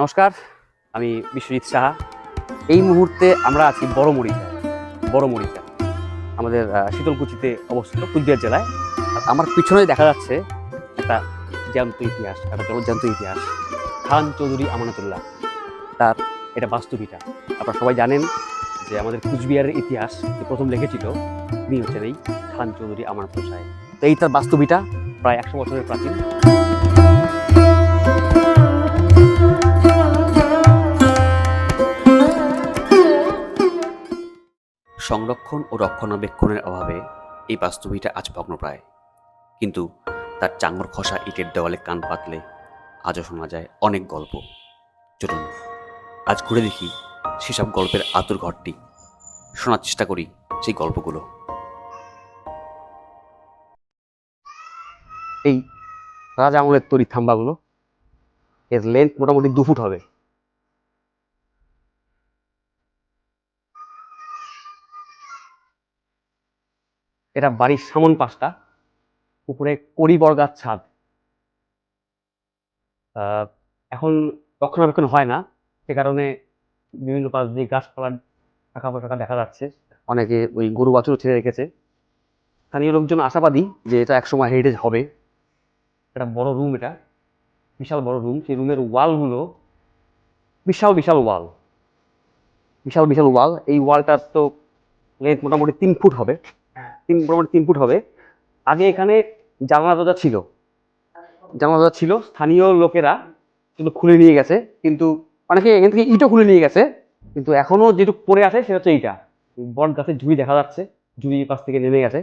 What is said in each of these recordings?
নমস্কার, আমি বিশ্বজিৎ সাহা। এই মুহূর্তে আমরা আছি বড় মরিচা বড় মরিচা আমাদের শীতলকুচিতে অবস্থিত কুচবিহার জেলায়। আমার পিছনে দেখা যাচ্ছে একটা জ্যান্ত ইতিহাস, একটা জলজ্যান্ত ইতিহাস, খান চৌধুরী আমানতুল্লাহ। তার এটা বাস্তবিটা। আপনারা সবাই জানেন যে আমাদের কুচবিহারের ইতিহাস যে প্রথম লিখেছিল, তিনি হচ্ছেন এই খান চৌধুরী আমানতুল্লাহ সাহেব। তো এই তার বাস্তবিটা প্রায় একশো বছরের প্রাচীন। সংরক্ষণ ও রক্ষণাবেক্ষণের অভাবে এই বাস্তবিটা আজ ভগ্নপ্রায়। কিন্তু তার চাঙর খসা ইটের দেওয়ালে কান পাতলে আজও শোনা যায় অনেক গল্প। চলুন, আজ ঘুরে দেখি সেসব গল্পের আতুর ঘরটি। শোনার চেষ্টা করি সেই গল্পগুলো। এই রাজা আমলের তৈরি থাম্বাগুলো, এর লেন্থ মোটামুটি দু ফুট হবে। এটা বাড়ির সামন পাশটা, উপরে কড়ি বর্গার ছাদ এখন রক্ষণাবেক্ষণ হয় না, সে কারণে বিভিন্ন পাশ দিয়ে গাছপালা ফাঁকা ফাঁকা দেখা যাচ্ছে। অনেকে ওই গরু বাছুর ছেড়ে রেখেছে। স্থানীয় লোকজন আশাবাদী যে এটা একসময় হেরিটেজ হবে। এটা বড় রুম এটা, বিশাল বড় রুম সেই রুমের ওয়ালগুলো বিশাল বিশাল ওয়াল বিশাল বিশাল ওয়াল এই ওয়ালটার তো লেন্থ মোটামুটি তিন ফুট হবে। তিন মোটামুটি তিন ফুট হবে। আগে এখানে জানলা দরজা ছিল। জানলা দরজা ছিল, স্থানীয় লোকেরা সেগুলো খুলে নিয়ে গেছে। কিন্তু অনেকে এখান থেকে ইটও খুলে নিয়ে গেছে। কিন্তু এখনও যেটুকু পড়ে আছে সেটা হচ্ছে এইটা। বট গাছের ঝুড়ি দেখা যাচ্ছে ঝুড়ি পাশ থেকে নেমে গেছে।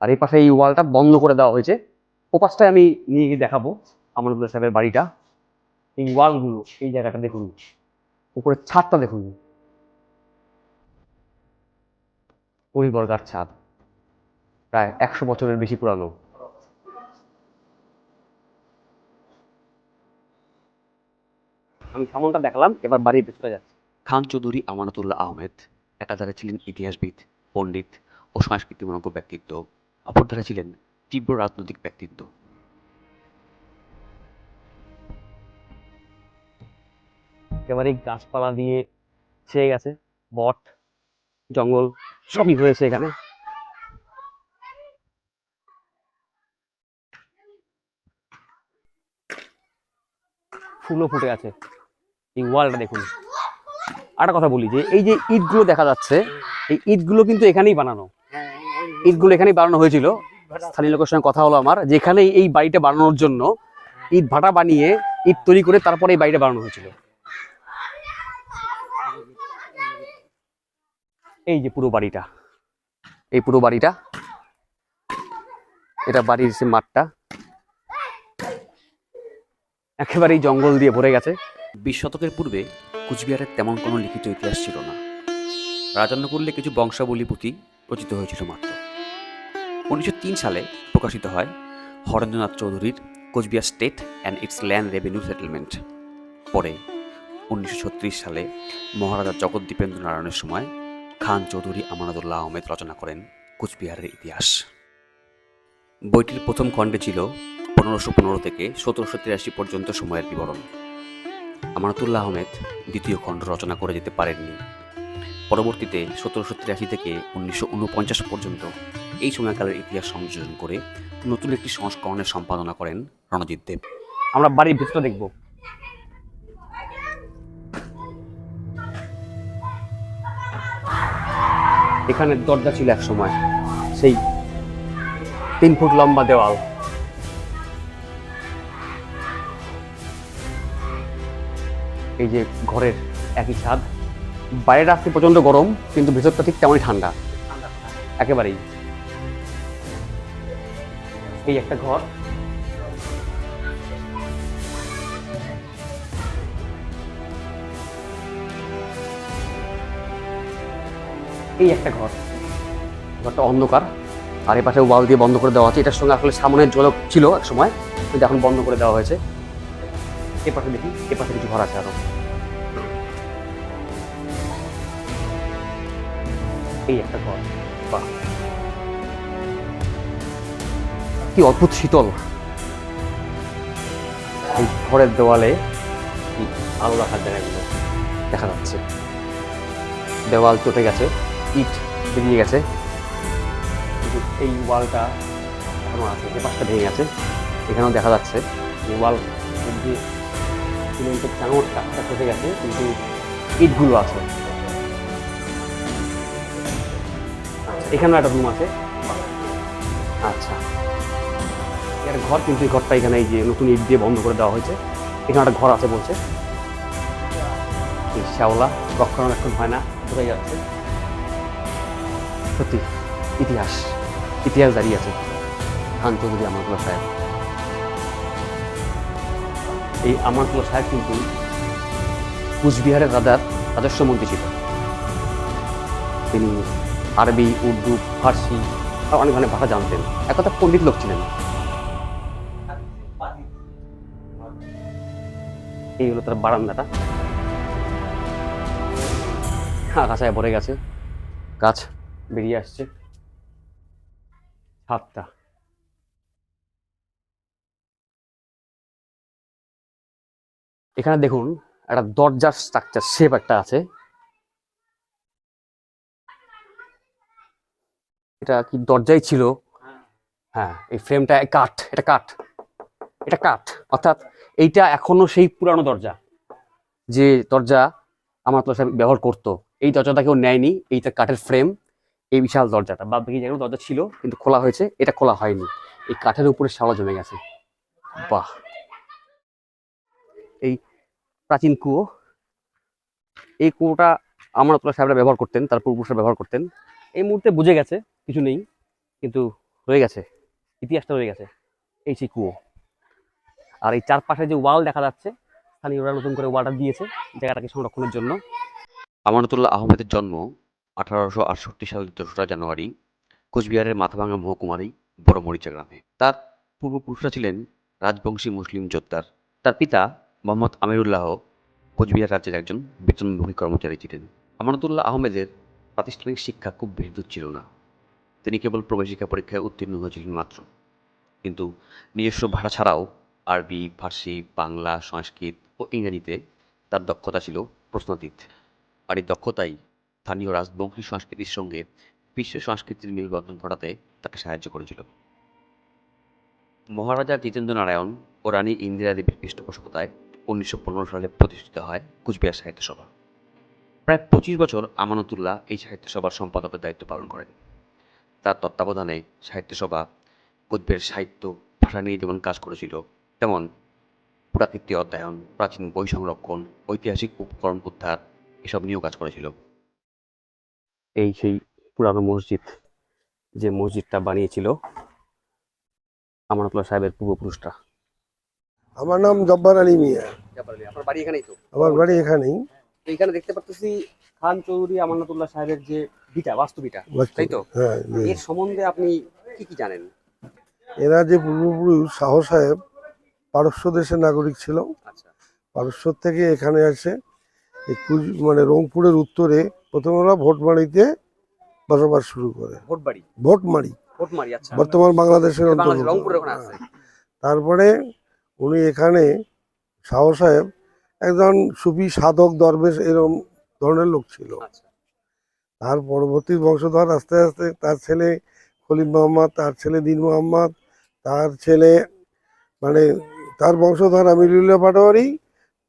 আর এই পাশে এই ওয়ালটা বন্ধ করে দেওয়া হয়েছে। ও পাশটায় আমি নিয়ে গিয়ে দেখাবো আমানুল্লাহ সাহেবের বাড়িটা। এই ওয়ালগুলো, এই জায়গাটা দেখুন। উপরের ছাদটা দেখুন। পরিবর্গার ছাদ। প্রায় একশো বছরের বেশি পুরানো। আমি সামনটা দেখালাম এবার বাড়ির ভেতরে যাচ্ছি। খান চৌধুরী আমানতুল্লাহ আহমেদ একাধারে ছিলেন ইতিহাসবিদ পণ্ডিত ও সংস্কৃতিমনজ্ঞ ব্যক্তিত্ব। অপরধারে ছিলেন তীব্র রাজনৈতিক ব্যক্তিত্ব। একেবারে গাছপালা দিয়ে ছেয়ে গেছে বট জঙ্গল সবই হয়েছে এখানে। ফুলও ফুটে আছে। এই ওয়ালটা দেখুন। আরেকটা কথা বলি যে, এই যে ইটগুলো দেখা যাচ্ছে, এই ইটগুলো কিন্তু এখানেই বানানো। ইটগুলো এখানেই বানানো হয়েছিল। স্থানীয় লোকের সঙ্গে কথা হলো আমার যেখানে এই বাড়িটা বানানোর জন্য ইট ভাটা বানিয়ে ইট তৈরি করে তারপরে এই বাড়িটা বানানো হয়েছিল। এই যে পুরো বাড়িটা। এই পুরো বাড়িটা, এটা বাড়ির সে মাঠটা। একেবারেই জঙ্গল দিয়ে ভরে গেছে। বিশ শতকের পূর্বে কুচবিহারের তেমন কোনো লিখিত ইতিহাস ছিল না। রাজন্য করলে কিছু বংশাবলী পুঁথি রচিত হয়েছিল মাত্র। উনিশশো তিন সালে প্রকাশিত হয় হরেন্দ্রনাথ চৌধুরীর Cooch Behar state and its land revenue settlement. পরে উনিশশো ছত্রিশ সালে মহারাজা জগদ্দীপেন্দ্র নারায়ণের সময় খান চৌধুরী আমানতুল্লাহ আহমেদ রচনা করেন কুচবিহারের ইতিহাস। বইটির প্রথম খণ্ডে ছিল পনেরোশো পনেরো থেকে সতেরোশো তিরাশি পর্যন্ত সময়ের বিবরণ। আমানতুল্লাহ আহমেদ দ্বিতীয় খণ্ড রচনা করে যেতে পারেননি। পরবর্তীতে সতেরোশো তিরাশি থেকে উনিশশো উনপঞ্চাশ পর্যন্ত এই সময়কালের ইতিহাস সংযোজন করে নতুন একটি সংস্করণের সম্পাদনা করেন রণজিৎ দেব। আমরা বাড়ির ভিতরে দেখব। এখানে দরজা ছিল এক সময়, সেই তিন ফুট লম্বা দেওয়াল। এই যে ঘরের একই ছাদ। বাইরের আসতে প্রচণ্ড গরম, কিন্তু ভেতরটা ঠিক তেমনই ঠান্ডা। একেবারেই। এই একটা ঘর। এই একটা ঘর। ঘরটা অন্ধকার। আর এ পাশে ওয়াল দিয়ে বন্ধ করে দেওয়া আছে। এটার সঙ্গে আসলে সামনের যোগাযোগ ছিল এক সময় কিন্তু এখন বন্ধ করে দেওয়া হয়েছে। এ পাশে দেখি, এ পাশে কিছু ঘর আছে আরও। এই একটা ঘর, বাহ। কি অদ্ভুত শীতল। এই ঘরের দেওয়ালে আলো রাখার জায়গাগুলো দেখা যাচ্ছে। দেওয়াল চটে গেছে, ইট বেরিয়ে গেছে। কিন্তু এই ওয়ালটা এখনও আছে যে পাশটা ভেঙে গেছে। এখানেও দেখা যাচ্ছে যে ওয়াল যে সিমেন্টের চাঙড়টা চটে গেছে, কিন্তু ইটগুলো আছে। আচ্ছা এখানেও একটা রুম আছে। আচ্ছা। এর ঘর, কিন্তু এই ঘরটা এখানে এই যে নতুন ইট দিয়ে বন্ধ করে দেওয়া হয়েছে। এখানে একটা ঘর আছে বলছে। শ্যাওলা রক্ষণাবেক্ষণ হয় না বোঝাই যাচ্ছে। সত্যি, ইতিহাস ইতিহাস দাঁড়িয়ে আছে। খান চৌধুরী আমারতুল্লাহ সাহেব। এই আমারতুল্লাহ সাহেব কিন্তু কুচবিহারের রাজার রাজস্ব মন্ত্রী ছিল। তিনি আরবি, উর্দু, ফার্সি আর অনেক অনেক ভাষা জানতেন। এক কথা পণ্ডিত লোক ছিলেন। এই হলো তার বারান্দাটা। আকাশায় ভরে গেছে। গাছ বেরিয়ে আসছে। ছাদটা। এখানে দেখুন, একটা দরজার স্ট্রাকচার শেপ একটা আছে। এটা কি দরজাই ছিল? হ্যাঁ এই ফ্রেমটা কাঠ, এটা কাঠ। এটা কাঠ, অর্থাৎ এইটা এখনও সেই পুরানো দরজা, যে দরজা আমার তো ব্যবহার করতো। এই দরজাটা কেউ নেয়নি, এইটা কাঠের ফ্রেম এই বিশাল দরজাটা। বা বাকি যেগুলো দরজা ছিল, কিন্তু খোলা হয়েছে, এটা খোলা হয়নি। এই কাঠের উপরে শালা জমে গেছে। বাহ! এই প্রাচীন কুয়ো। এই কুয়োটা আমার তোলা সাহেবরা ব্যবহার করতেন, তার পূর্বপুরুষরা ব্যবহার করতেন। এই মুহূর্তে বুঝে গেছে, কিছু নেই, কিন্তু রয়ে গেছে, ইতিহাসটা রয়ে গেছে, এই সেই কুয়ো। আর এই চারপাশে যে ওয়াল দেখা যাচ্ছে, স্থানীয়রা নতুন করে ওয়ালটা দিয়েছে, জায়গাটাকে সংরক্ষণের জন্য। আমানতুল্লাহ আহমেদের জন্ম আঠারোশো আটষট্টি সালের দোসরা জানুয়ারি, কোচবিহারের মাথাভাঙা মহকুমারই বড়মরিচা গ্রামে। তার পূর্বপুরুষরা ছিলেন রাজবংশী মুসলিম যোদ্ধার। তার পিতা মোহাম্মদ আমিরুল্লাহ কোচবিহার রাজ্যের একজন বেতনভোগী কর্মচারী ছিলেন। আমানতুল্লাহ আহমেদের প্রাতিষ্ঠানিক শিক্ষা খুব বেশি দূর ছিল না। তিনি কেবল প্রবেশিকা পরীক্ষায় উত্তীর্ণ হয়েছিলেন মাত্র। কিন্তু নিজস্ব ভাষা ছাড়াও আরবি, ফার্সি, বাংলা, সংস্কৃত ও ইংরেজিতে তার দক্ষতা ছিল প্রশ্নাতীত। আর এই দক্ষতাই স্থানীয় রাজবংশী সংস্কৃতির সঙ্গে বিশ্ব সংস্কৃতির মেলবন্ধন ঘটাতে তাকে সাহায্য করেছিল। মহারাজা জিতেন্দ্র নারায়ণ ও রানী ইন্দিরা দেবীর পৃষ্ঠপোষকতায় উনিশশো পনেরো সালে প্রতিষ্ঠিত হয় কুচবিহার সাহিত্য সভা। প্রায় পঁচিশ বছর আমানতুল্লাহ এই সাহিত্য সভার সম্পাদকের দায়িত্ব পালন করেন। তার তত্ত্বাবধানে সাহিত্য সভা কুচবিহার সাহিত্য, ভাষা নিয়ে যেমন কাজ করেছিল, তেমন পুরাকীর্তি অধ্যয়ন, প্রাচীন বই সংরক্ষণ, ঐতিহাসিক উপকরণ উদ্ধার এসব নিয়েও কাজ করেছিল। এই সেই পুরানো মসজিদ, যে মসজিদটা বানিয়েছিল, আমানতুল্লাহ সাহেবের পূর্বপুরুষরা। আমার নাম জব্বার আলী মিয়া। আপনার বাড়ি এখানেই তো? আমার বাড়ি এখানেই। তো এখানে দেখতে পাচ্ছি খান চৌধুরী আমানতুল্লাহ সাহেবের যে বিটা বাস্তু বিটা তাই তো? হ্যাঁ এর সম্বন্ধে আপনি কি কি জানেন? এরা যে পূর্বপুরুষ শাহ সাহেব পারস্য দেশের নাগরিক ছিল। আচ্ছা। পারস্য থেকে এখানে আসে। মানে রংপুরের উত্তরে প্রথমে ওরা ভোটমারিতে বসবাস শুরু করে। ভোটমারি। ভোটমারি আচ্ছা। বর্তমান বাংলাদেশের অন্তর্গত। হ্যাঁ। তারপরে উনি এখানে শাহ সাহেব একজন সুফি সাধক দরবেশ এরম ধরনের লোক ছিল আচ্ছা তার পরবর্তী বংশধর আস্তে আস্তে তার ছেলে খলিল মোহাম্মদ তার ছেলে দিন মোহাম্মদ তার ছেলে মানে তার বংশধর আমিরুল্লাহ পাটোয়ারি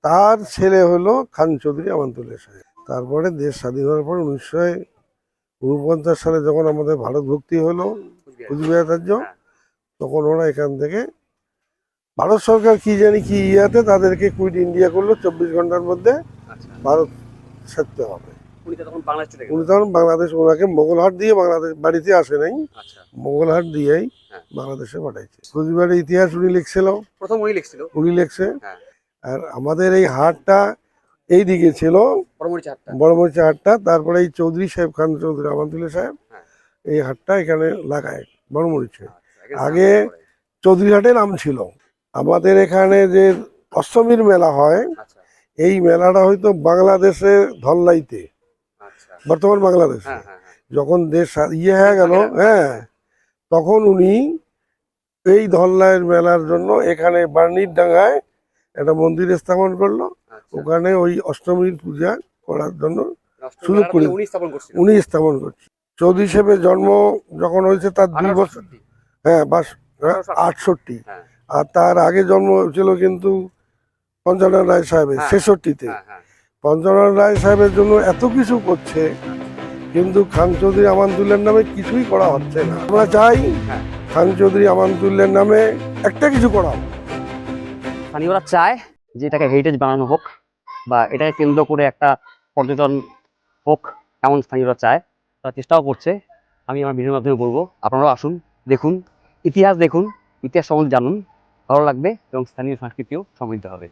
তার ছেলে হলো খান চৌধুরী আমান্তুল্লাহ সাহেব তারপরে দেশ স্বাধীন হওয়ার পর উনিশশো উনপঞ্চাশ সালে যখন আমাদের ভারত ভক্তি হলো কুচবিহার। কুচবিহার রাজ্য হ্যাঁ। তখন ওরা এখান থেকে ভারত সরকার কি জানি কি ইয়াতে তাদেরকে কুইট ইন্ডিয়া করল চব্বিশ ঘণ্টার মধ্যে আচ্ছা। ভারত ছাড়তে হবে। উনি তখন বাংলাদেশ ওনাকে মোগলহাট দিয়ে বাংলাদেশ বাড়িতে আসে নাই। আচ্ছা। মোগলহাট দিয়েই হ্যাঁ। বাংলাদেশে পাঠাইছে। কুচবিহারের ইতিহাস উনি লিখছিল। প্রথম উনি লিখছিল? উনি লিখছে। হ্যাঁ। আর আমাদের এই হাটটা এই দিকে ছিল। বড়মরিচা হাটটা। তারপরে এই চৌধুরী সাহেব খান চৌধুরী আমান্তুল্লাহ সাহেব হ্যাঁ। এই হাটটা এখানে লাগায় বড়মরিচে। আচ্ছা, আগে চৌধুরী হাটে নাম ছিল। আমাদের এখানে যে অষ্টমীর মেলা হয় আচ্ছা। এই মেলাটা হয়তো বাংলাদেশে ধল্লাইতে আচ্ছা। বর্তমান বাংলাদেশে। হ্যাঁ হ্যাঁ হ্যাঁ। যখন দেশ ইয়ে হয়ে গেল হ্যাঁ তখন উনি এই ধল্লাইয়ের মেলার জন্য এখানে বার্নির ডাঙ্গায় একটা মন্দির স্থাপন করল। আচ্ছা। ওখানে ওই অষ্টমীর পূজা করার জন্য সুযোগ করে উনি স্থাপন করছে। চৌধুরী সাহেবের জন্ম যখন হয়েছে তার দুই বছর। হ্যাঁ বাস আটষট্টি। আর তার আগে জন্ম হয়েছিল কিন্তু পঞ্চানন রায় সাহেবের হ্যাঁ। ছেষট্টিতে হ্যাঁ, হ্যাঁ। পঞ্চানন রায় সাহেবের জন্য এত কিছু করছে কিন্তু খান চৌধুরী আমানতুল্লার নামে কিছুই করা হচ্ছে না আমরা চাই। খান চৌধুরী আমানতুল্লার নামে একটা কিছু করা হোক। স্থানীয়রা চায় যে এটাকে হেরিটেজ বানানো হোক বা এটাকে কেন্দ্র করে একটা পর্যটন হোক এমন স্থানীয়রা চায় তারা চেষ্টাও করছে আমি আমার ভিডিওর মাধ্যমে বলব আপনারাও আসুন দেখুন ইতিহাস দেখুন ইতিহাস সম্বন্ধে জানুন ভালো লাগবে এবং স্থানীয় সংস্কৃতিও সমৃদ্ধ হবে।